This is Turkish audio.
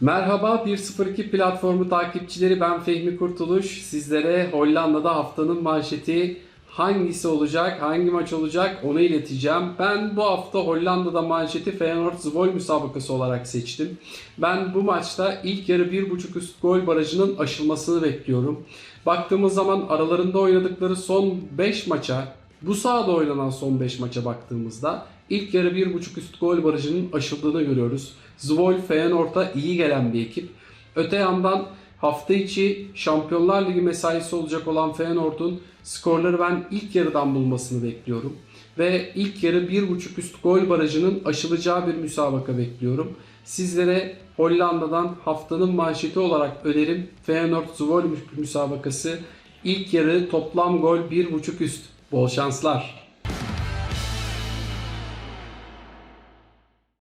Merhaba 102 platformu takipçileri ben Fehmi Kurtuluş. Sizlere Hollanda'da haftanın manşeti hangisi olacak, hangi maç olacak onu ileteceğim. Ben bu hafta Hollanda'da manşeti Feyenoord Zwolle müsabakası olarak seçtim. Ben bu maçta ilk yarı 1.5 üst gol barajının aşılmasını bekliyorum. Baktığımız zaman aralarında oynadıkları son 5 maça, bu sahada oynanan son 5 maça baktığımızda ilk yarı 1.5 üst gol barajının aşıldığını görüyoruz. Zwolle Feyenoord'a iyi gelen bir ekip. Öte yandan hafta içi Şampiyonlar Ligi mesaisi olacak olan Feyenoord'un skorları ben ilk yarıdan bulmasını bekliyorum. Ve ilk yarı 1.5 üst gol barajının aşılacağı bir müsabaka bekliyorum. Sizlere Hollanda'dan haftanın manşeti olarak önerim Feyenoord Zwolle müsabakası. İlk yarı toplam gol 1.5 üst. Bol şanslar.